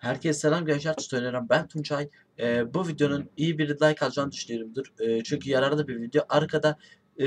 Herkese selam gençler tutuyorum. Ben Tunçay. Ee, bu videonun iyi bir like alacağını düşünüyorumdur. Ee, çünkü yararlı bir video. Arkada e,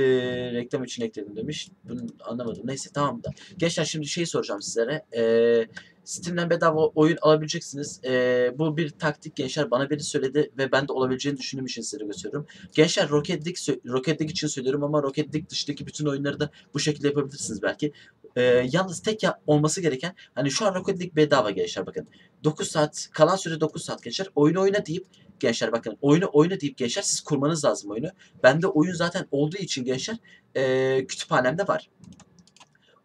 reklam için ekledim demiş. Bunu anlamadım. Neyse tamam da. Gençler şimdi şey soracağım sizlere. Ee, Steam'den bedava oyun alabileceksiniz. Ee, bu bir taktik gençler. Bana biri söyledi ve ben de olabileceğini düşündüğüm için size gösteriyorum. Gençler Rocket League, Rocket League için söylüyorum ama Rocket League dışındaki bütün oyunları da bu şekilde yapabilirsiniz belki. Ee, yalnız tek ya olması gereken hani şu an Rocket League bedava gençler bakın. 9 saat kalan süre 9 saat gençler. Oyunu oyna deyip gençler bakın oyunu oyna deyip gençler siz kurmanız lazım oyunu. Bende oyun zaten olduğu için gençler ee, kütüphanemde var.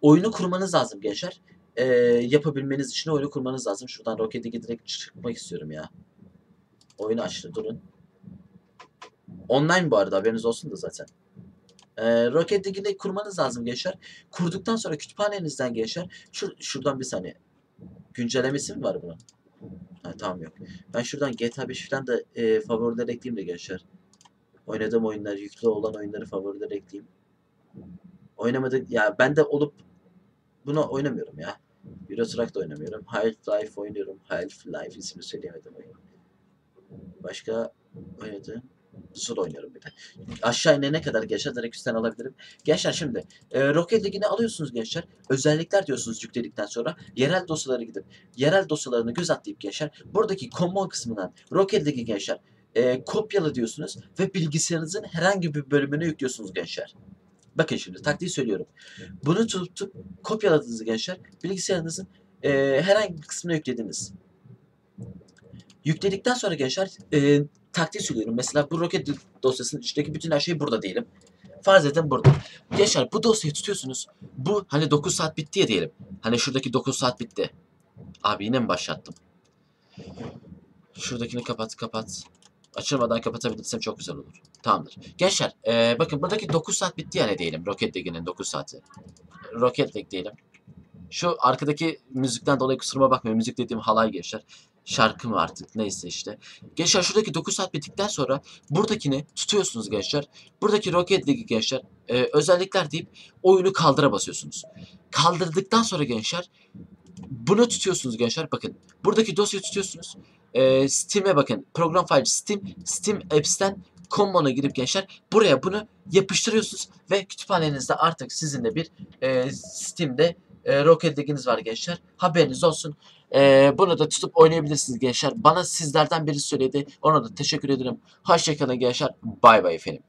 Oyunu kurmanız lazım gençler. Ee, yapabilmeniz için oyunu kurmanız lazım. Şuradan Rocket League'e direkt çıkmak istiyorum ya. Oyunu açtı durun. Online bu arada haberiniz olsun da zaten. Ee, Rocket League'i kurmanız lazım gençler. Kurduktan sonra kütüphanenizden gençler. Şur şuradan bir saniye. Güncellemesi mi var bunun? Ha, tamam yok. Ben şuradan GTA 5 falan da e, favoriler ekleyeyim de gençler. Oynadığım oyunlar, yüklü olan oyunları favoriler ekleyeyim. Oynamadık ya ben de olup bunu oynamıyorum ya. Euro Truck da oynamıyorum. Half-Life oynuyorum. Half-Life ismini söyleyemedim oyunu. Başka oynadığım Zul oynuyorum bir de. Aşağı inene kadar gençler direkt üstten alabilirim. Gençler şimdi e, Rocket League'ini alıyorsunuz gençler. Özellikler diyorsunuz yükledikten sonra yerel dosyalara gidip yerel dosyalarını göz atlayıp gençler buradaki common kısmından Rocket League'i gençler e, kopyala diyorsunuz ve bilgisayarınızın herhangi bir bölümüne yüklüyorsunuz gençler. Bakın şimdi taktiği söylüyorum. Bunu tutup kopyaladınız gençler. Bilgisayarınızın e, herhangi bir kısmına yüklediniz. Yükledikten sonra gençler e, taktiği söylüyorum. Mesela bu League dosyasının içindeki bütün her şey burada diyelim. Farz edin burada. Gençler bu dosyayı tutuyorsunuz. Bu hani 9 saat bitti ya diyelim. Hani şuradaki 9 saat bitti. Abi yine mi başlattım? Şuradakini kapat kapat. Açılmadan kapatabilirsem çok güzel olur. Tamamdır. Gençler eee, bakın buradaki 9 saat bitti yani diyelim. Rocket League'nin 9 saati. Rocket League diyelim. Şu arkadaki müzikten dolayı kusuruma bakmayın. Müzik dediğim halay gençler. Şarkı mı artık neyse işte. Gençler şuradaki 9 saat bittikten sonra buradakini tutuyorsunuz gençler. Buradaki Rocket League'i gençler eee, özellikler deyip oyunu kaldıra basıyorsunuz. Kaldırdıktan sonra gençler bunu tutuyorsunuz gençler. Bakın buradaki dosyayı tutuyorsunuz. Ee, Steam'e bakın. Program file Steam. Steam Apps'ten Common'a girip gençler buraya bunu yapıştırıyorsunuz ve kütüphanenizde artık sizin de bir e, Steam'de e, Rocket League'iniz var gençler. Haberiniz olsun. E, bunu da tutup oynayabilirsiniz gençler. Bana sizlerden biri söyledi. Ona da teşekkür ederim. Hoşçakalın gençler. Bay bay efendim.